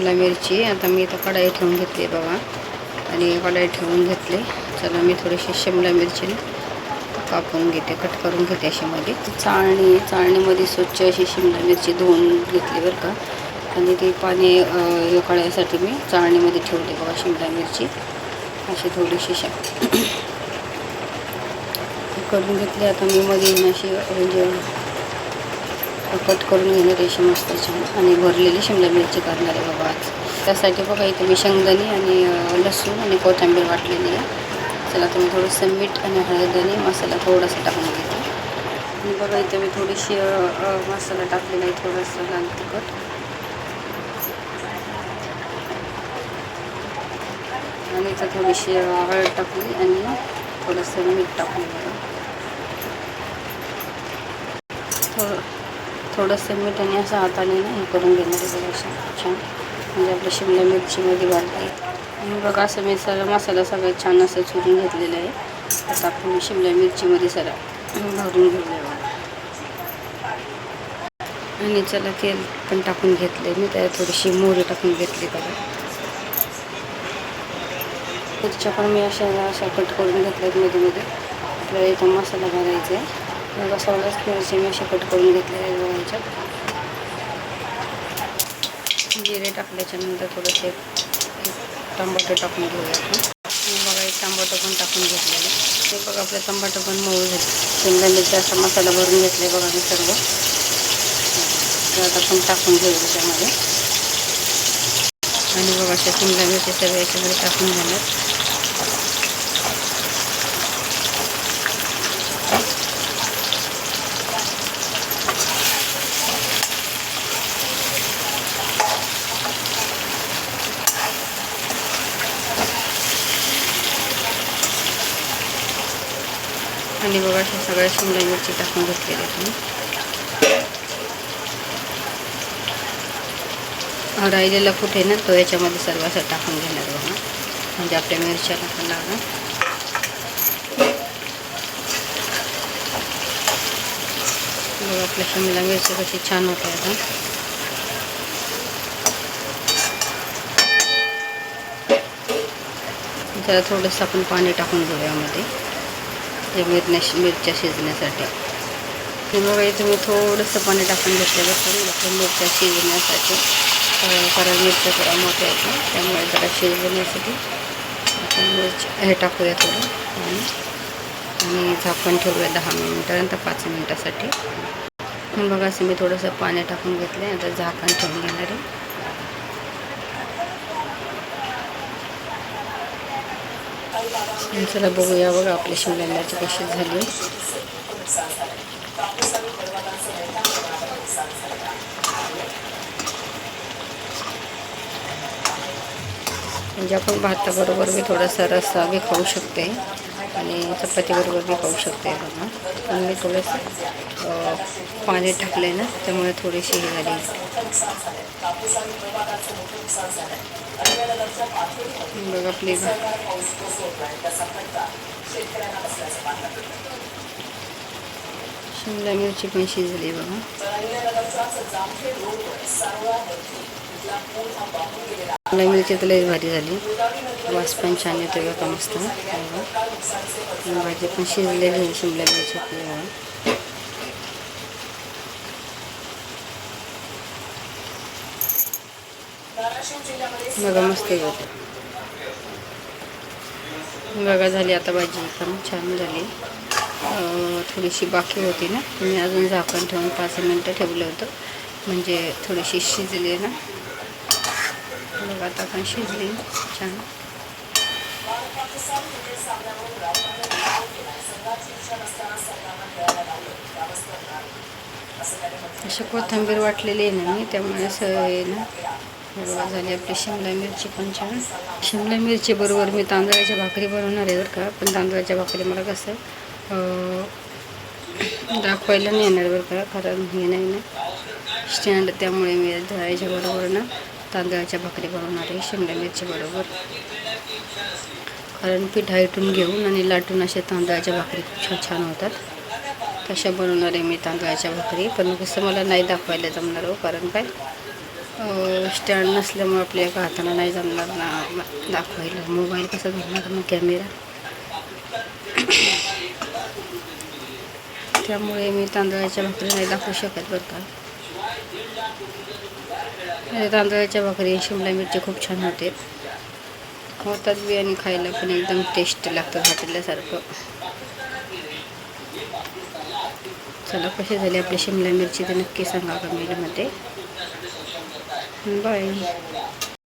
शिमला मिरची. आता मी इथं कढाई ठेवून घेतली आहे आणि कढाई ठेवून घेतली. चला मी थोडीशी शिमला मिरची कापून घेते कट करून घेते अशी मध्ये चाळणी चाळणीमध्ये स्वच्छ अशी शिमला मिरची धुवून घेतली बरं का. आणि ती पाणी उकळायसाठी काढायसाठी मी चाळणीमध्ये ठेवली बघा शिमला मिरची. अशी थोडीशी शा करून घेतली. आता मी मध्ये अशी म्हणजे कट करून घेणार रेशीम मस्त छान. आणि भरलेली शिमला मिरची करणार आहे बाबा आज. त्यासाठी बघा इथे मी शेंगदाणे आणि लसूण आणि कोथिंबीर वाटलेली आहे. चला तुम्ही थोडंसं मीठ आणि हळदणी मसाला थोडासा टाकून घेते. आणि बघा इथे मी थोडीशी मसाला टाकलेला आहे थोडंसं लाल तिखट. आणि इथं थोडीशी हळद टाकली आणि थोडंसं मीठ टाकून थोडं थोडंसं मीठ आणि असं हाताने ना हे करून घेणार आहे असं छान. म्हणजे आपल्या शिमला मिरचीमध्ये घालता येईल आणि बघा असं मी सगळं मसाला सगळं छान असं चुरून घेतलेलं आहे. आता आपण शिमला मिरचीमध्ये सरा भरून घेऊया आणि चला तेल पण टाकून घेतले मी त्यात थोडीशी मोहरी टाकून घेतली बघा. मिरच्या पण मी अशा अशा कट करून घेतल्यात मध्ये मध्ये. आपल्याला इथं मसाला घालायचा आहे. मग सगळ्याच मिरची मी अशा कट करून घेतलेले आहेत जिरे म्हणजे टाकल्याच्यानंतर थोडंसे टमाटो टाकून घेऊया आपण. बघा एक टमाटो पण टाकून घेतलेलं ते बघा आपलं टमाटो पण मऊ झाले. शिमला मिरची असा मसाला भरून घेतला आहे बघा मी सर्व. ते आता पण टाकून घेऊ त्याच्यामध्ये आणि बघा अशा शिमला मिरची सगळ्या याच्यामध्ये टाकून झाल्यात. बघा अशा सगळ्या शिमला मिरची टाकून घेतलेल्या आहेत मी हा राहिलेला आहे ना तो याच्यामध्ये सर्व टाकून घेणार बघा म्हणजे आपल्या मिरच्याला पण शिमला मिरची कशी छान होते आता जरा थोडंसं आपण पाणी टाकून घेऊ यामध्ये या मिरण्या मिरच्या शिजण्यासाठी. हे बघा इथे मी थोडंसं पाणी टाकून घेतलेलं करून आपल्या मिरच्या शिजण्यासाठी कारण मिरच्या थोडा मोठ्या आहेत ना त्यामुळे जरा शिजवण्यासाठी आपण मिरच्या हे टाकूया थोडं आणि आणि झाकण ठेवूया दहा मिनिटानंतर पाच मिनिटासाठी. बघा असं मी थोडंसं पाणी टाकून घेतलं आहे आता झाकण ठेवून घेणार आहे. चला बघूया बघा आपली शिमला कशी झाली. म्हणजे आपण भाताबरोबर मी थोडासा रस्सा बी खाऊ शकते. आणि चपातीबरोबर मी खाऊ शकते बघा. पण मी थोडंसं पाणी टाकलं आहे ना त्यामुळे थोडीशी हे झाली. बघा आपली शिमला मिरची पण शिजली बघा. शिमला मिळते तर लई भारी झाली. वास पण छान येतो का मस्त. भाजी पण शिजलेली आहे शिमला मिरची बघा मस्त होते बघा. झाली आता भाजी पण छान झाली. थोडीशी बाकी होती ना मी अजून झाकण ठेवून पाच मिनटं ठेवलं होतं. म्हणजे थोडीशी शिजली ना. बघा आता पण शिजली. छान. अशी कोथिंबीर वाटलेली आहे ना मी त्यामुळे असं आहे ना. झाली आपली शिमला मिरची पण छान. शिमला मिरचीबरोबर मी तांदळाच्या भाकरी बनवणार आहे बरं का पण तांदळाच्या भाकरी मला कसं दाखवायला नाही येणार बरं का कारण हे नाही ना स्टँड त्यामुळे मी दह्याच्या बरोबर ना तांदळाच्या भाकरी बनवणार आहे शिमला मिरची बरोबर. कारण पीठ हायटून घेऊन आणि लाटून अशा तांदळाच्या भाकरी खूप छान छान होतात. तशा बनवणार आहे मी तांदळाच्या भाकरी. पण कसं मला नाही दाखवायला जमणार हो कारण काय? स्टँड नसल्यामुळे आपल्या एका हाताला नाही जमणार ना दाखवायला. मोबाईल कसा घेणार मग कॅमेरा? त्यामुळे मी तांदळाच्या भाकरी नाही दाखवू शकत बरं का? तांदळाच्या भाकरी शिमला मिरची खूप छान होते. होतात बी आणि खायला पण एकदम टेस्ट लागतं हॉटेलसारखं चला कशी झाली आपली शिमला मिरची तर नक्की सांगा कमेंटमध्ये बाय